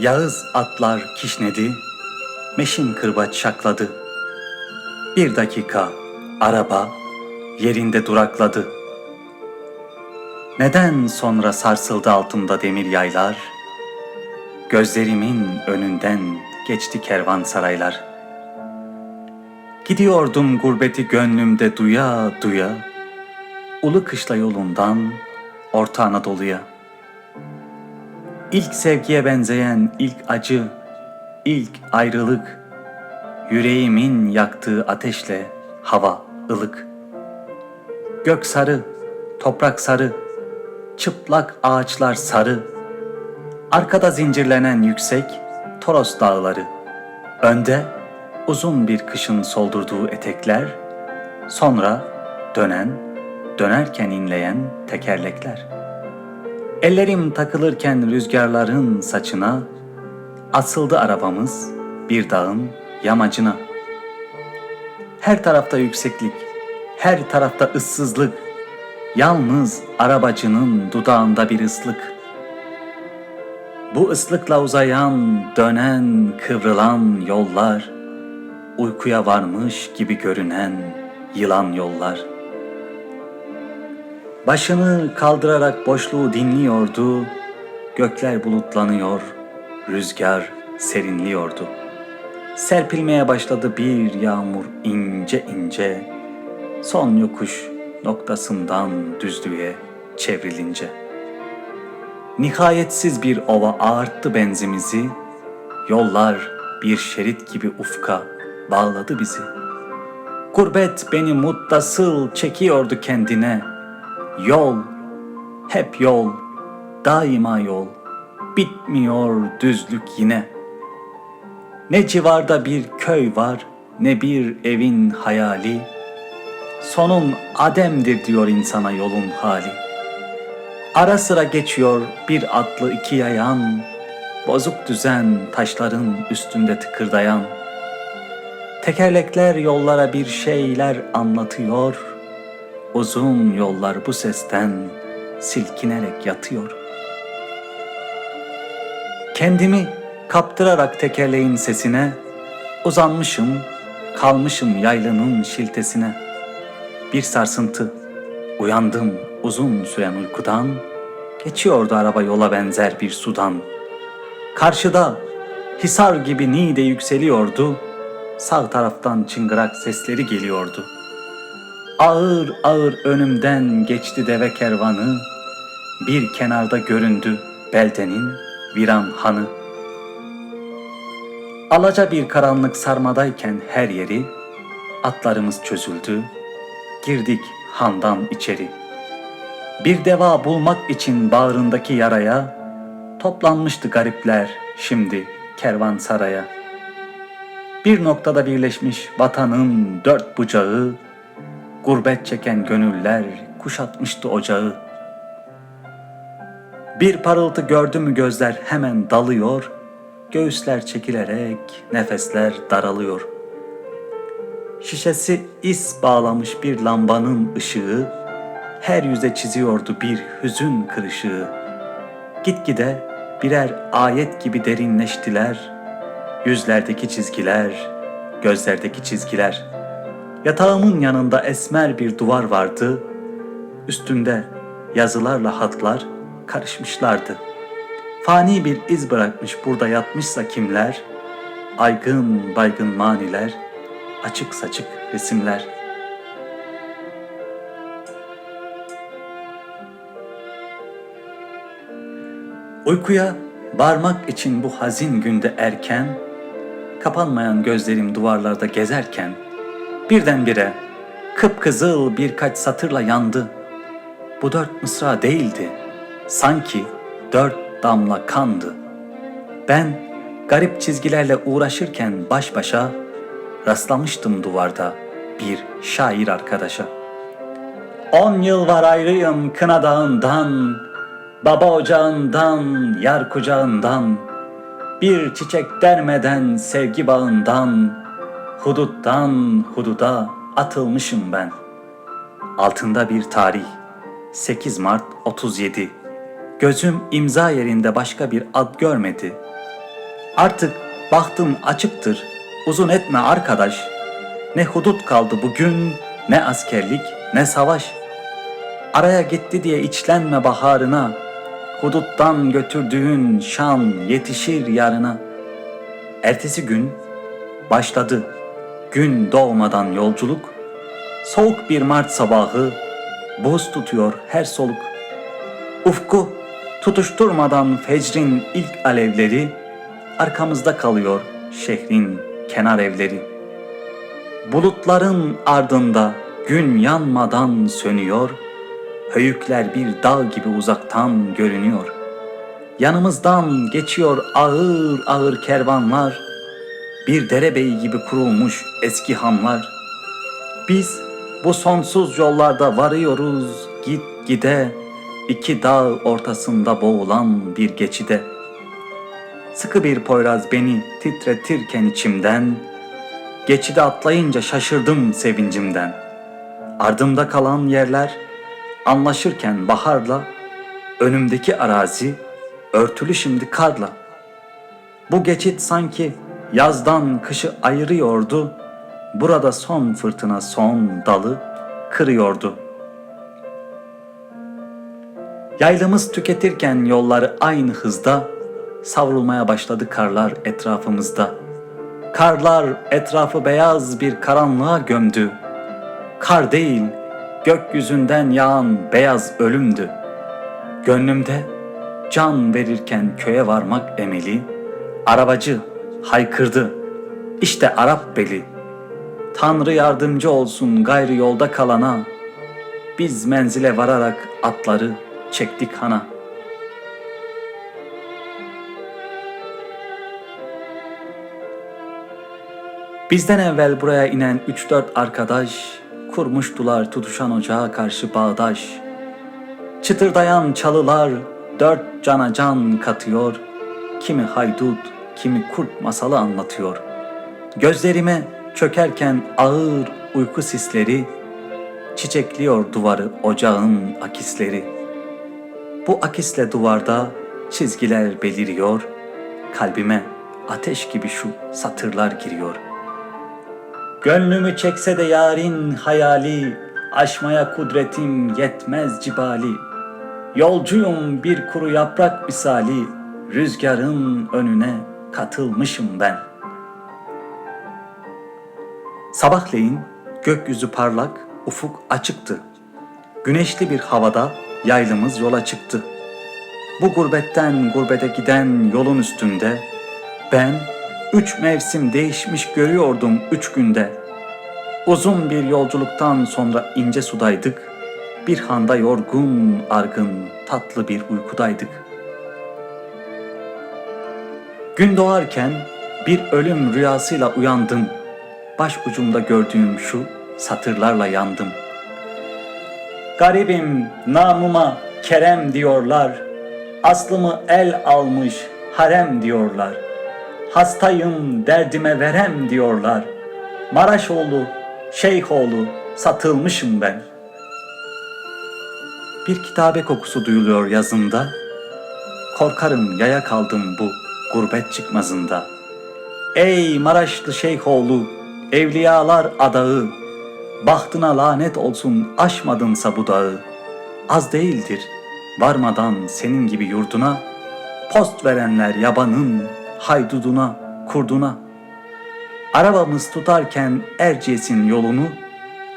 Yağız atlar kişnedi, meşin kırbaç şakladı. Bir dakika araba yerinde durakladı. Neden sonra sarsıldı altımda demir yaylar? Gözlerimin önünden geçti kervansaraylar. Gidiyordum gurbeti gönlümde duya duya, Ulu kışla yolundan Orta Anadolu'ya. İlk sevgiye benzeyen ilk acı, ilk ayrılık, yüreğimin yaktığı ateşle hava ılık. Gök sarı, toprak sarı, çıplak ağaçlar sarı, arkada zincirlenen yüksek Toros dağları, önde uzun bir kışın soldurduğu etekler, sonra dönen, dönerken inleyen tekerlekler. Ellerim takılırken rüzgarların saçına, asıldı arabamız bir dağın yamacına. Her tarafta yükseklik, her tarafta ıssızlık, yalnız arabacının dudağında bir ıslık. Bu ıslıkla uzayan, dönen, kıvrılan yollar, uykuya varmış gibi görünen yılan yollar. Başını kaldırarak boşluğu dinliyordu, gökler bulutlanıyor, rüzgar serinliyordu. Serpilmeye başladı bir yağmur ince ince, son yokuş noktasından düzlüğe çevrilince. Nihayetsiz bir ova ağarttı benzimizi, yollar bir şerit gibi ufka bağladı bizi. Gurbet beni muttasıl çekiyordu kendine. Yol, hep yol, daima yol, bitmiyor düzlük yine. Ne civarda bir köy var, ne bir evin hayali. Sonun ademdir diyor insana yolun hali. Ara sıra geçiyor bir atlı iki yayan, bozuk düzen taşların üstünde tıkırdayan. Tekerlekler yollara bir şeyler anlatıyor. Uzun yollar bu sesten silkinerek yatıyor. Kendimi kaptırarak tekerleğin sesine uzanmışım, kalmışım yaylının şiltesine. Bir sarsıntı, uyandım uzun süren uykudan, geçiyordu araba yola benzer bir sudan. Karşıda hisar gibi nide yükseliyordu, sağ taraftan çıngırak sesleri geliyordu. Ağır ağır önümden geçti deve kervanı, bir kenarda göründü beldenin viran hanı. Alaca bir karanlık sarmadayken her yeri, atlarımız çözüldü, girdik handan içeri. Bir deva bulmak için bağrındaki yaraya, toplanmıştı garipler şimdi kervansaraya. Bir noktada birleşmiş vatanın dört bucağı, gurbet çeken gönüller kuşatmıştı ocağı. Bir parıltı gördü mü gözler hemen dalıyor, göğüsler çekilerek nefesler daralıyor. Şişesi is bağlamış bir lambanın ışığı, her yüze çiziyordu bir hüzün kırışığı. Gitgide birer ayet gibi derinleştiler, yüzlerdeki çizgiler, gözlerdeki çizgiler. Yatağımın yanında esmer bir duvar vardı, üstünde yazılarla hatlar karışmışlardı. Fani bir iz bırakmış burada yatmışsa kimler, aygın baygın maniler, açık saçık resimler. Uykuya varmak için bu hazin günde erken, kapanmayan gözlerim duvarlarda gezerken, birdenbire kıpkızıl birkaç satırla yandı. Bu dört mısra değildi, sanki dört damla kandı. Ben garip çizgilerle uğraşırken baş başa rastlamıştım duvarda bir şair arkadaşa. On yıl var ayrıyım kına dağından, baba ocağından, yar kucağından, bir çiçek dermeden sevgi bağından, huduttan hududa atılmışım ben. Altında bir tarih, 8 Mart 37. Gözüm imza yerinde başka bir ad görmedi. Artık bahtın açıktır, uzun etme arkadaş. Ne hudut kaldı bugün, ne askerlik, ne savaş. Araya gitti diye içlenme baharına, huduttan götürdüğün şan yetişir yarına. Ertesi gün başladı gün doğmadan yolculuk, soğuk bir Mart sabahı buz tutuyor her soluk. Ufku tutuşturmadan fecrin ilk alevleri, arkamızda kalıyor şehrin kenar evleri. Bulutların ardında gün yanmadan sönüyor, höyükler bir dağ gibi uzaktan görünüyor. Yanımızdan geçiyor ağır ağır kervanlar, bir derebeyi gibi kurulmuş eski hanlar. Biz bu sonsuz yollarda varıyoruz git gide, iki dağ ortasında boğulan bir geçide. Sıkı bir poyraz beni titretirken içimden, geçide atlayınca şaşırdım sevincimden. Ardımda kalan yerler anlaşırken baharla, önümdeki arazi örtülü şimdi karla. Bu geçit sanki yazdan kışı ayırıyordu, burada son fırtına son dalı kırıyordu. Yaylımız tüketirken yolları aynı hızda savrulmaya başladı karlar etrafımızda. Karlar etrafı beyaz bir karanlığa gömdü. Kar değil, gökyüzünden yağan beyaz ölümdü. Gönlümde can verirken köye varmak emeli, arabacı haykırdı. İşte Arap beli. Tanrı yardımcı olsun gayrı yolda kalana. Biz menzile vararak atları çektik hana. Bizden evvel buraya inen 3-4 arkadaş kurmuştular tutuşan ocağa karşı bağdaş. Çıtırdayan çalılar dört cana can katıyor. Kimi haydut, kimi kurt masalı anlatıyor. Gözlerime çökerken ağır uyku sisleri, çiçekliyor duvarı ocağın akisleri. Bu akisle duvarda çizgiler beliriyor, kalbime ateş gibi şu satırlar giriyor. Gönlümü çekse de yarın hayali, aşmaya kudretim yetmez cibali. Yolcuyum bir kuru yaprak misali, rüzgarın önüne katılmışım ben. Sabahleyin gökyüzü parlak, ufuk açıktı. Güneşli bir havada yaylımız yola çıktı. Bu gurbetten gurbete giden yolun üstünde ben üç mevsim değişmiş görüyordum üç günde. Uzun bir yolculuktan sonra ince sudaydık. Bir handa yorgun, argın, tatlı bir uykudaydık. Gün doğarken bir ölüm rüyasıyla uyandım. Baş ucumda gördüğüm şu satırlarla yandım. Garibim namıma kerem diyorlar. Aslımı el almış harem diyorlar. Hastayım derdime verem diyorlar. Maraşoğlu, Şeyhoğlu satılmışım ben. Bir kitabe kokusu duyuluyor yazında. Korkarım yaya kaldım bu gurbet çıkmazında. Ey Maraşlı Şeyhoğlu, evliyalar adağı, bahtına lanet olsun aşmadınsa bu dağı. Az değildir varmadan senin gibi yurduna, post verenler yabanın hayduduna, kurduna. Arabamız tutarken Erciyes'in yolunu,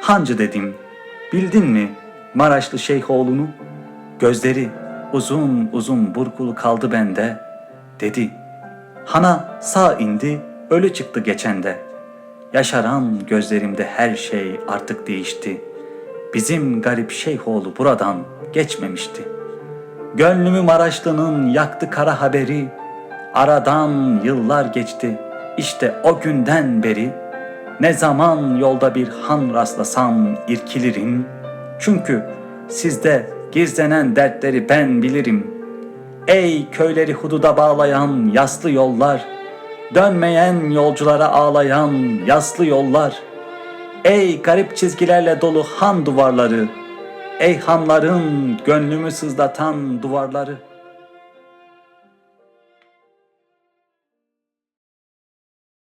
hancı dedim, bildin mi Maraşlı Şeyhoğlu'nu? Gözleri uzun uzun burkulu kaldı bende, dedi. Hana sağ indi, ölü çıktı geçende. Yaşaran gözlerimde her şey artık değişti. Bizim garip Şeyhoğlu buradan geçmemişti. Gönlümü Maraşlı'nın yaktı kara haberi. Aradan yıllar geçti. İşte o günden beri ne zaman yolda bir han rastlasam irkilirim. Çünkü sizde gizlenen dertleri ben bilirim.'' Ey köyleri hududa bağlayan yaslı yollar, dönmeyen yolculara ağlayan yaslı yollar. Ey garip çizgilerle dolu han duvarları, ey hanların gönlümü sızlatan duvarları.